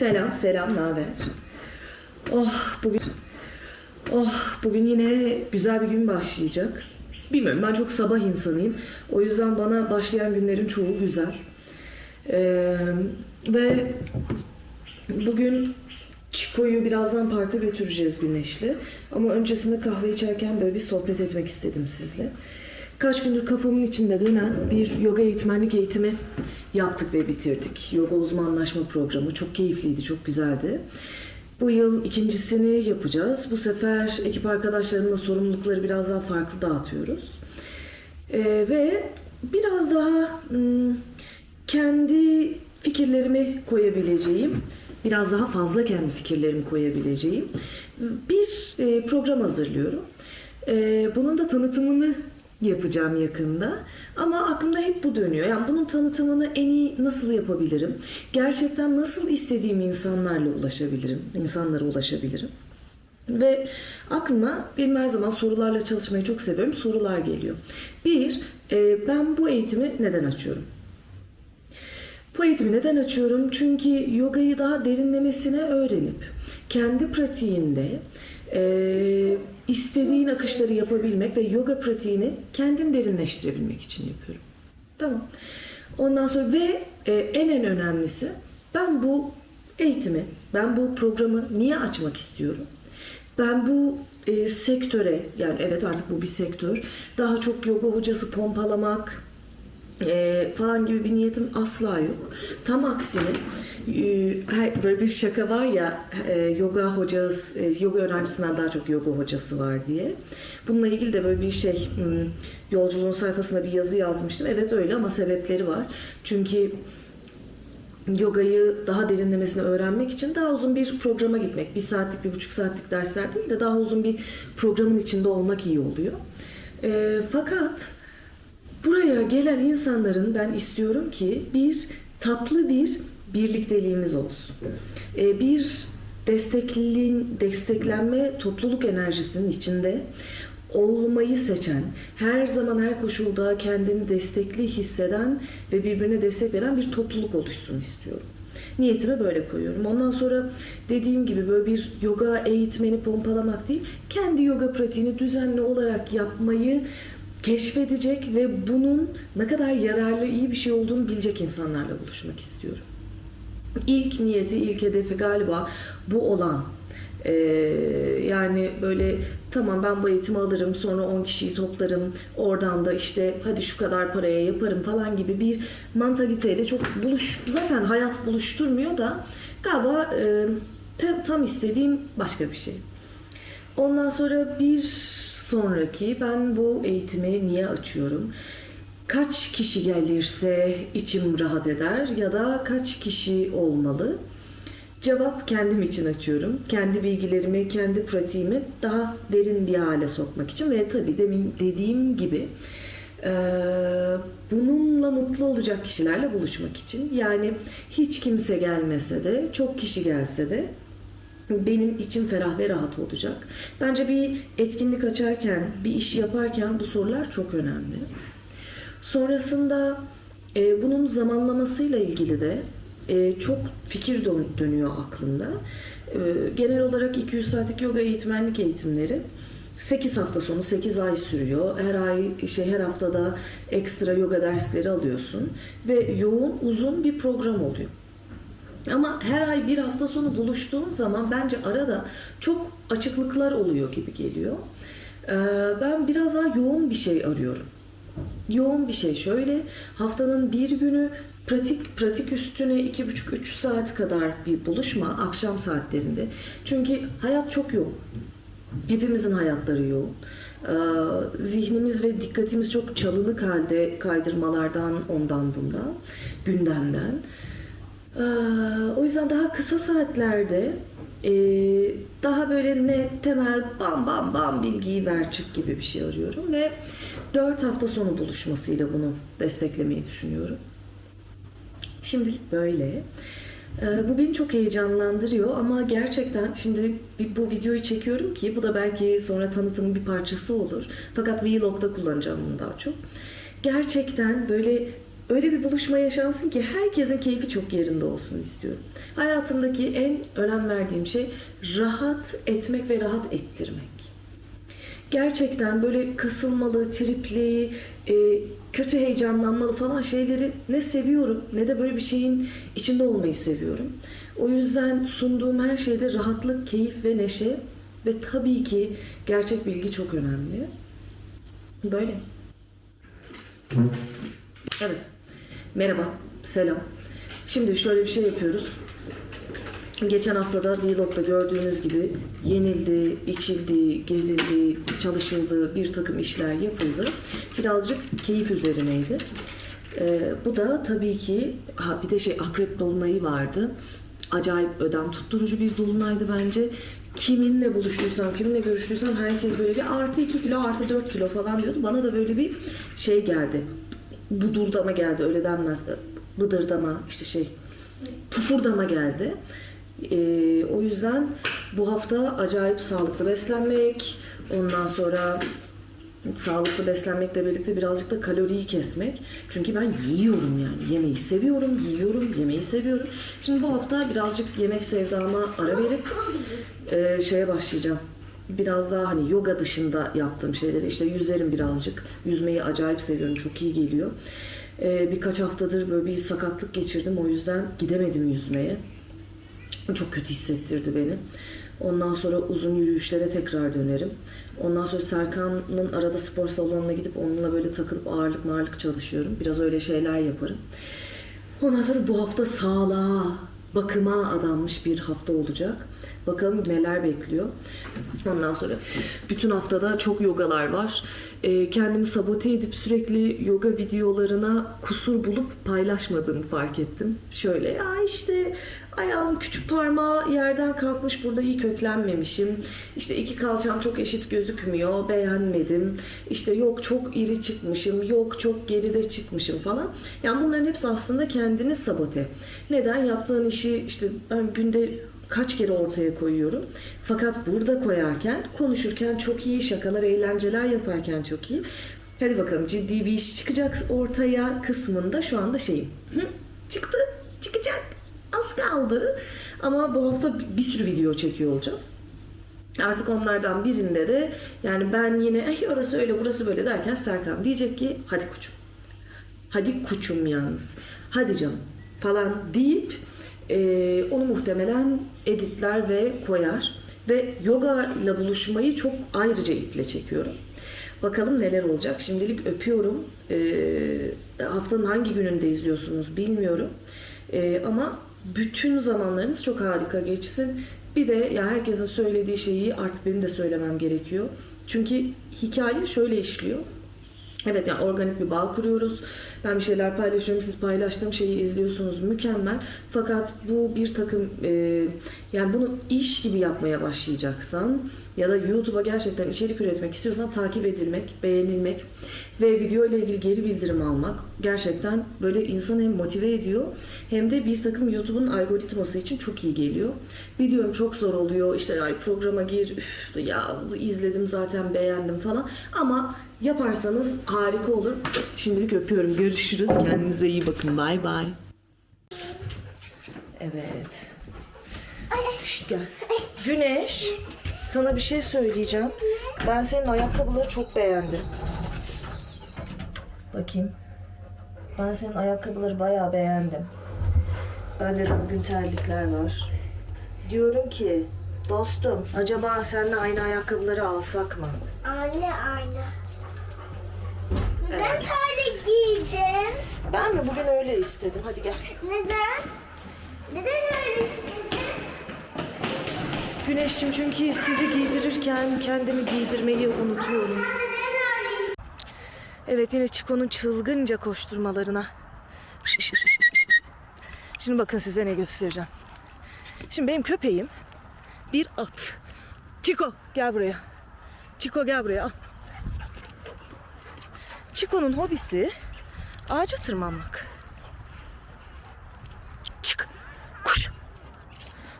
Selam, selam, ne haber? Oh, bugün Oh, bugün yine güzel bir gün başlayacak. Bilmiyorum, ben çok sabah insanıyım. O yüzden bana başlayan günlerin çoğu güzel. Ee, ve bugün Çiko'yu birazdan parka götüreceğiz Güneş'le. Ama öncesinde kahve içerken böyle bir sohbet etmek istedim sizle. Kaç gündür kafamın içinde dönen bir yoga eğitmenlik eğitimi yaptık ve bitirdik. Yoga uzmanlaşma programı çok keyifliydi, çok güzeldi. Bu yıl ikincisini yapacağız. Bu sefer ekip arkadaşlarımla sorumlulukları biraz daha farklı dağıtıyoruz. Ee, ve biraz daha hmm, kendi fikirlerimi koyabileceğim, biraz daha fazla kendi fikirlerimi koyabileceğim bir e, program hazırlıyorum. E, bunun da tanıtımını yapacağım yakında. Ama aklımda hep bu dönüyor. Yani bunun tanıtımını en iyi nasıl yapabilirim? Gerçekten nasıl istediğim insanlarla ulaşabilirim? İnsanlara ulaşabilirim? Ve aklıma benim her zaman sorularla çalışmayı çok seviyorum. Sorular geliyor. Bir, e, ben bu eğitimi neden açıyorum? Bu eğitimi neden açıyorum? Çünkü yogayı daha derinlemesine öğrenip kendi pratiğinde e, istediğin akışları yapabilmek ve yoga pratiğini kendin derinleştirebilmek için yapıyorum. Tamam. Ondan sonra ve e, en en önemlisi ben bu eğitimi, ben bu programı niye açmak istiyorum? Ben bu e, sektöre yani evet artık bu bir sektör. Daha çok yoga hocası pompalamak, e, falan gibi bir niyetim asla yok. Tam aksine böyle bir şaka var ya e, yoga hocası, e, yoga öğrencisinden daha çok yoga hocası var diye. Bununla ilgili de böyle bir şey hmm, yolculuğun sayfasında bir yazı yazmıştım. Evet öyle ama sebepleri var. Çünkü yogayı daha derinlemesine öğrenmek için daha uzun bir programa gitmek. Bir saatlik, bir buçuk saatlik dersler değil de daha uzun bir programın içinde olmak iyi oluyor. E, fakat Buraya gelen insanların ben istiyorum ki bir tatlı bir birlikteliğimiz olsun. Ee, bir destekliliğin, desteklenme topluluk enerjisinin içinde olmayı seçen, her zaman her koşulda kendini destekli hisseden ve birbirine destek veren bir topluluk oluşsun istiyorum. Niyetimi böyle koyuyorum. Ondan sonra dediğim gibi böyle bir yoga eğitmeni pompalamak değil, kendi yoga pratiğini düzenli olarak yapmayı keşfedecek ve bunun ne kadar yararlı, iyi bir şey olduğunu bilecek insanlarla buluşmak istiyorum. İlk niyeti, ilk hedefi galiba bu olan. Ee, yani böyle tamam ben bu eğitimi alırım sonra 10 kişiyi toplarım oradan da işte hadi şu kadar paraya yaparım falan gibi bir mantaliteyle çok buluş zaten hayat buluşturmuyor da galiba e, tam, tam istediğim başka bir şey. Ondan sonra bir sonraki ben bu eğitimi niye açıyorum? Kaç kişi gelirse içim rahat eder ya da kaç kişi olmalı? Cevap kendim için açıyorum. Kendi bilgilerimi, kendi pratiğimi daha derin bir hale sokmak için ve tabii demin dediğim gibi bununla mutlu olacak kişilerle buluşmak için. Yani hiç kimse gelmese de, çok kişi gelse de benim içim ferah ve rahat olacak. Bence bir etkinlik açarken, bir iş yaparken bu sorular çok önemli. Sonrasında e, bunun zamanlamasıyla ilgili de e, çok fikir dön- dönüyor aklımda. E, genel olarak 200 saatlik yoga eğitmenlik eğitimleri 8 hafta sonu 8 ay sürüyor. Her ay şey her haftada ekstra yoga dersleri alıyorsun ve yoğun uzun bir program oluyor. Ama her ay bir hafta sonu buluştuğum zaman bence arada çok açıklıklar oluyor gibi geliyor. Ee, ben biraz daha yoğun bir şey arıyorum. Yoğun bir şey şöyle haftanın bir günü pratik pratik üstüne iki buçuk üç saat kadar bir buluşma akşam saatlerinde. Çünkü hayat çok yoğun. Hepimizin hayatları yoğun. Ee, zihnimiz ve dikkatimiz çok çalınık halde kaydırmalardan ondan bundan gündemden. Ee, o yüzden daha kısa saatlerde e, daha böyle net temel bam bam bam bilgiyi ver çık gibi bir şey arıyorum ve 4 hafta sonu buluşmasıyla bunu desteklemeyi düşünüyorum. Şimdilik böyle. Ee, Bu beni çok heyecanlandırıyor ama gerçekten şimdi bu videoyu çekiyorum ki bu da belki sonra tanıtımın bir parçası olur. Fakat Vlog'da kullanacağım bunu daha çok. Gerçekten böyle öyle bir buluşma yaşansın ki herkesin keyfi çok yerinde olsun istiyorum. Hayatımdaki en önem verdiğim şey rahat etmek ve rahat ettirmek. Gerçekten böyle kasılmalı, tripli, e, kötü heyecanlanmalı falan şeyleri ne seviyorum ne de böyle bir şeyin içinde olmayı seviyorum. O yüzden sunduğum her şeyde rahatlık, keyif ve neşe ve tabii ki gerçek bilgi çok önemli. Böyle. Evet. Merhaba, selam. Şimdi şöyle bir şey yapıyoruz. Geçen haftada Vlog'da gördüğünüz gibi yenildi, içildi, gezildi, çalışıldı, bir takım işler yapıldı. Birazcık keyif üzerineydi. Ee, bu da tabii ki ha bir de şey akrep dolunayı vardı. Acayip ödem tutturucu bir dolunaydı bence. Kiminle buluştuysam, kiminle görüştüysem herkes böyle bir artı 2 kilo, artı 4 kilo falan diyordu. Bana da böyle bir şey geldi. Budurdama geldi, öyle denmez. Bıdırdama, işte şey, pufurdama geldi. Ee, o yüzden bu hafta acayip sağlıklı beslenmek, ondan sonra sağlıklı beslenmekle birlikte birazcık da kaloriyi kesmek. Çünkü ben yiyorum yani. Yemeği seviyorum, yiyorum, yemeği seviyorum. Şimdi bu hafta birazcık yemek sevdama ara verip e, şeye başlayacağım. Biraz daha hani yoga dışında yaptığım şeyleri işte yüzerim birazcık. Yüzmeyi acayip seviyorum. Çok iyi geliyor. E, birkaç haftadır böyle bir sakatlık geçirdim. O yüzden gidemedim yüzmeye. Çok kötü hissettirdi beni. Ondan sonra uzun yürüyüşlere tekrar dönerim. Ondan sonra Serkan'ın arada spor salonuna gidip onunla böyle takılıp ağırlık mağırlık çalışıyorum. Biraz öyle şeyler yaparım. Ondan sonra bu hafta sağlığa, bakıma adanmış bir hafta olacak. Bakalım neler bekliyor. Ondan sonra bütün haftada çok yogalar var. Ee, kendimi sabote edip sürekli yoga videolarına kusur bulup paylaşmadığımı fark ettim. Şöyle ya işte ayağımın küçük parmağı yerden kalkmış burada iyi köklenmemişim. İşte iki kalçam çok eşit gözükmüyor beğenmedim. İşte yok çok iri çıkmışım yok çok geride çıkmışım falan. Yani bunların hepsi aslında kendini sabote. Neden? Yaptığın işi işte ben günde kaç kere ortaya koyuyorum. Fakat burada koyarken, konuşurken çok iyi, şakalar, eğlenceler yaparken çok iyi. Hadi bakalım ciddi bir iş çıkacak ortaya kısmında şu anda şeyim. Hı, çıktı, çıkacak. Az kaldı. Ama bu hafta bir sürü video çekiyor olacağız. Artık onlardan birinde de yani ben yine "Ay, orası öyle burası böyle derken Serkan diyecek ki hadi kuçum. Hadi kuçum yalnız. Hadi canım falan deyip e, onu muhtemelen editler ve koyar. Ve yoga ile buluşmayı çok ayrıca iple çekiyorum. Bakalım neler olacak. Şimdilik öpüyorum. E, haftanın hangi gününde izliyorsunuz bilmiyorum. E, ama bütün zamanlarınız çok harika geçsin. Bir de ya herkesin söylediği şeyi artık benim de söylemem gerekiyor. Çünkü hikaye şöyle işliyor. Evet yani organik bir bağ kuruyoruz. Ben bir şeyler paylaşıyorum. Siz paylaştığım şeyi izliyorsunuz. Mükemmel. Fakat bu bir takım e, yani bunu iş gibi yapmaya başlayacaksan ya da YouTube'a gerçekten içerik üretmek istiyorsan takip edilmek, beğenilmek ve video ile ilgili geri bildirim almak gerçekten böyle insanı hem motive ediyor hem de bir takım YouTube'un algoritması için çok iyi geliyor. Biliyorum çok zor oluyor. İşte ay programa gir, üf, ya izledim zaten beğendim falan ama Yaparsanız harika olur. Şimdilik öpüyorum. Görüşürüz. Kendinize iyi bakın. Bay bay. Evet. Şşt gel. Güneş. Sana bir şey söyleyeceğim. Ben senin ayakkabıları çok beğendim. Bakayım. Ben senin ayakkabıları bayağı beğendim. Bende de bugün terlikler var. Diyorum ki dostum acaba seninle aynı ayakkabıları alsak mı? Aynı. Neden Evet. terlik giydin? Ben mi bugün öyle istedim. Hadi gel. Neden? Neden öyle istedin? Güneşciğim çünkü sizi giydirirken kendimi giydirmeyi unutuyorum. Evet yine Çiko'nun çılgınca koşturmalarına. Şimdi bakın size ne göstereceğim. Şimdi benim köpeğim bir at. Çiko gel buraya. Çiko gel buraya al. Çiko'nun hobisi ağaca tırmanmak. Çık. Koş.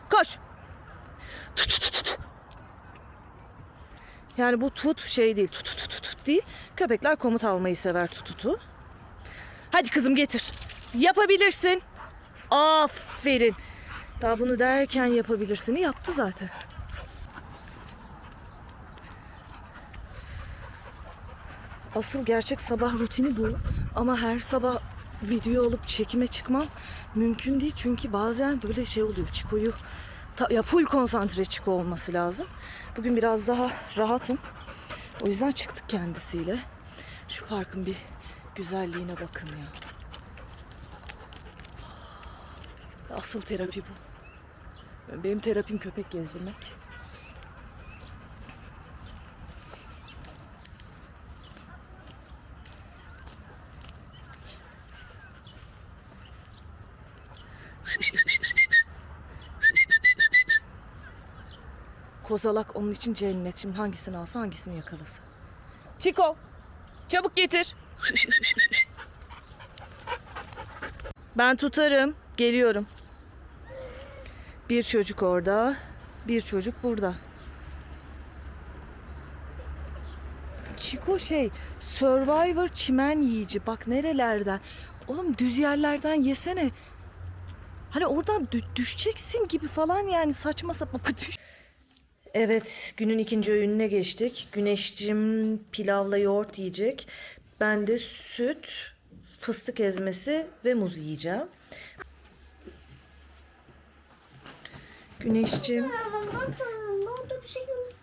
Koş. Tut tut tut, tut. Yani bu tut şey değil, tut tut tut tut değil. Köpekler komut almayı sever tututu. Hadi kızım getir. Yapabilirsin. Aferin. Daha bunu derken yapabilirsin. Yaptı zaten. Asıl gerçek sabah rutini bu. Ama her sabah video alıp çekime çıkmam mümkün değil. Çünkü bazen böyle şey oluyor. Çiko'yu ya full konsantre Çiko olması lazım. Bugün biraz daha rahatım. O yüzden çıktık kendisiyle. Şu parkın bir güzelliğine bakın ya. Asıl terapi bu. Benim terapim köpek gezdirmek. Kozalak onun için cennet. Şimdi hangisini alsa hangisini yakalasa. Çiko, çabuk getir. Ben tutarım. Geliyorum. Bir çocuk orada, bir çocuk burada. Çiko şey, Survivor çimen yiyici. Bak nerelerden. Oğlum düz yerlerden yesene. Hani oradan dü- düşeceksin gibi falan yani saçma sapan düş. Evet, günün ikinci öğününe geçtik. Güneşcim pilavla yoğurt yiyecek. Ben de süt, fıstık ezmesi ve muz yiyeceğim. Güneşcim. Orada bir şey yok.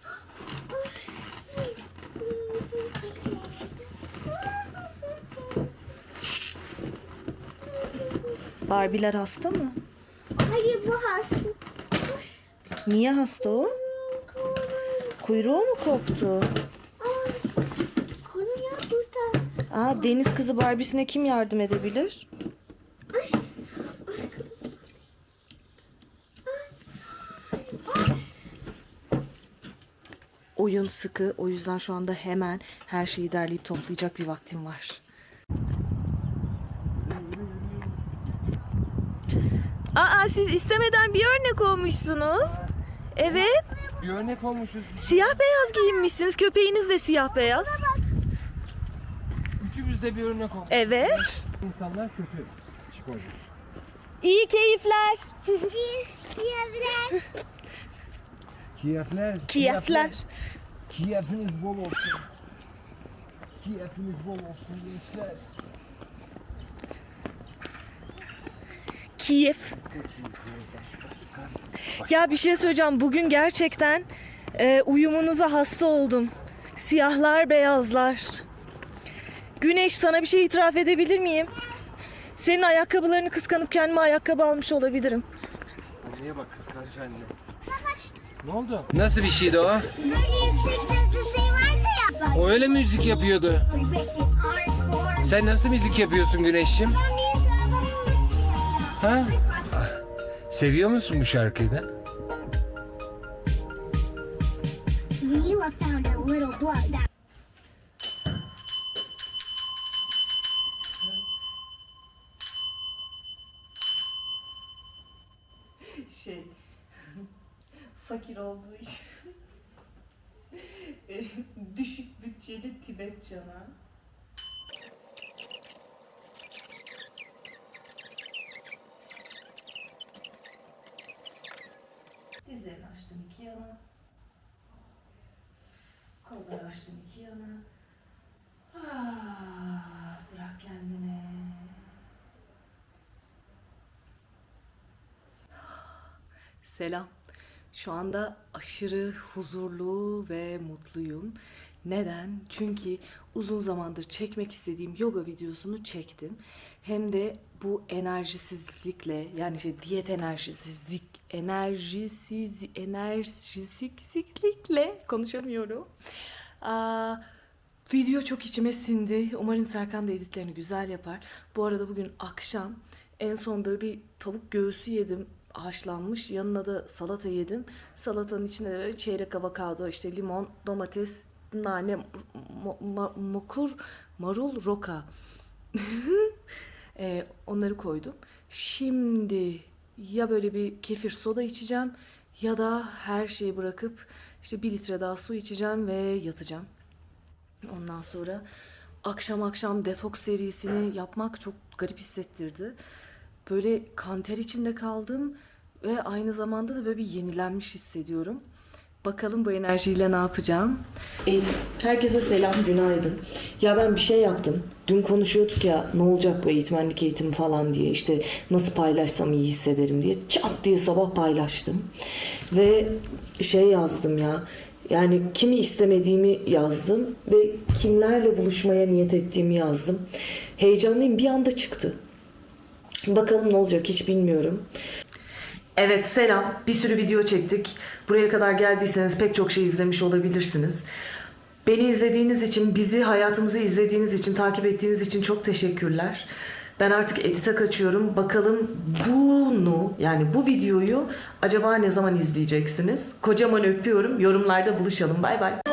Barbiler hasta mı? Hayır bu hasta. Niye hasta o? Kuyruğu mu koptu? Konu ya burada. Aa, deniz kızı Barbie'sine kim yardım edebilir? Oyun sıkı. O yüzden şu anda hemen her şeyi derleyip toplayacak bir vaktim var. Aa siz istemeden bir örnek olmuşsunuz. Evet. Bir örnek olmuşuz. Siyah beyaz giyinmişsiniz. Köpeğiniz de siyah beyaz. Üçümüz de bir örnek olmuş. Evet. İnsanlar kötü. Çıkıyor. İyi keyifler. Diyebilir. Kiyefler. Kiyefler. Kiyefiniz bol olsun. Kiyefiniz bol olsun gençler. Kiev. Ya bir şey söyleyeceğim. Bugün gerçekten e, uyumunuza hasta oldum. Siyahlar, beyazlar. Güneş sana bir şey itiraf edebilir miyim? Senin ayakkabılarını kıskanıp kendime ayakkabı almış olabilirim. Anneye bak kıskanç anne. Ne oldu? Nasıl bir şeydi o? Böyle yüksek sesli şey vardı ya. O öyle müzik yapıyordu. Sen nasıl müzik yapıyorsun Güneş'im? Ben bir sana Ha? Seviyor musun bu şarkıyı da? Şey, fakir olduğu için e, düşük bütçeli Tibet cana. Dizlerini açtım iki yana. Kolları açtım iki yana. Ah, bırak kendini. Selam. Şu anda aşırı huzurlu ve mutluyum. Neden? Çünkü uzun zamandır çekmek istediğim yoga videosunu çektim. Hem de bu enerjisizlikle yani şey diyet enerjisizlik enerjisiz enerjisizlikle konuşamıyorum. Aa, Video çok içime sindi. Umarım Serkan da editlerini güzel yapar. Bu arada bugün akşam en son böyle bir tavuk göğsü yedim haşlanmış. Yanına da salata yedim. Salatanın içine de böyle çeyrek avokado, işte limon, domates, nane, ma- mokur, marul, roka. Ee, onları koydum. Şimdi ya böyle bir kefir soda içeceğim ya da her şeyi bırakıp işte bir litre daha su içeceğim ve yatacağım. Ondan sonra akşam akşam detoks serisini yapmak çok garip hissettirdi. Böyle kanter içinde kaldım ve aynı zamanda da böyle bir yenilenmiş hissediyorum. Bakalım bu enerjiyle ne yapacağım. Eğitim. Herkese selam, günaydın. Ya ben bir şey yaptım. Dün konuşuyorduk ya ne olacak bu eğitmenlik eğitimi falan diye. işte nasıl paylaşsam iyi hissederim diye. Çat diye sabah paylaştım. Ve şey yazdım ya. Yani kimi istemediğimi yazdım ve kimlerle buluşmaya niyet ettiğimi yazdım. Heyecanlıyım bir anda çıktı. Bakalım ne olacak hiç bilmiyorum. Evet selam. Bir sürü video çektik. Buraya kadar geldiyseniz pek çok şey izlemiş olabilirsiniz. Beni izlediğiniz için, bizi, hayatımızı izlediğiniz için, takip ettiğiniz için çok teşekkürler. Ben artık edite kaçıyorum. Bakalım bunu yani bu videoyu acaba ne zaman izleyeceksiniz? Kocaman öpüyorum. Yorumlarda buluşalım. Bay bay.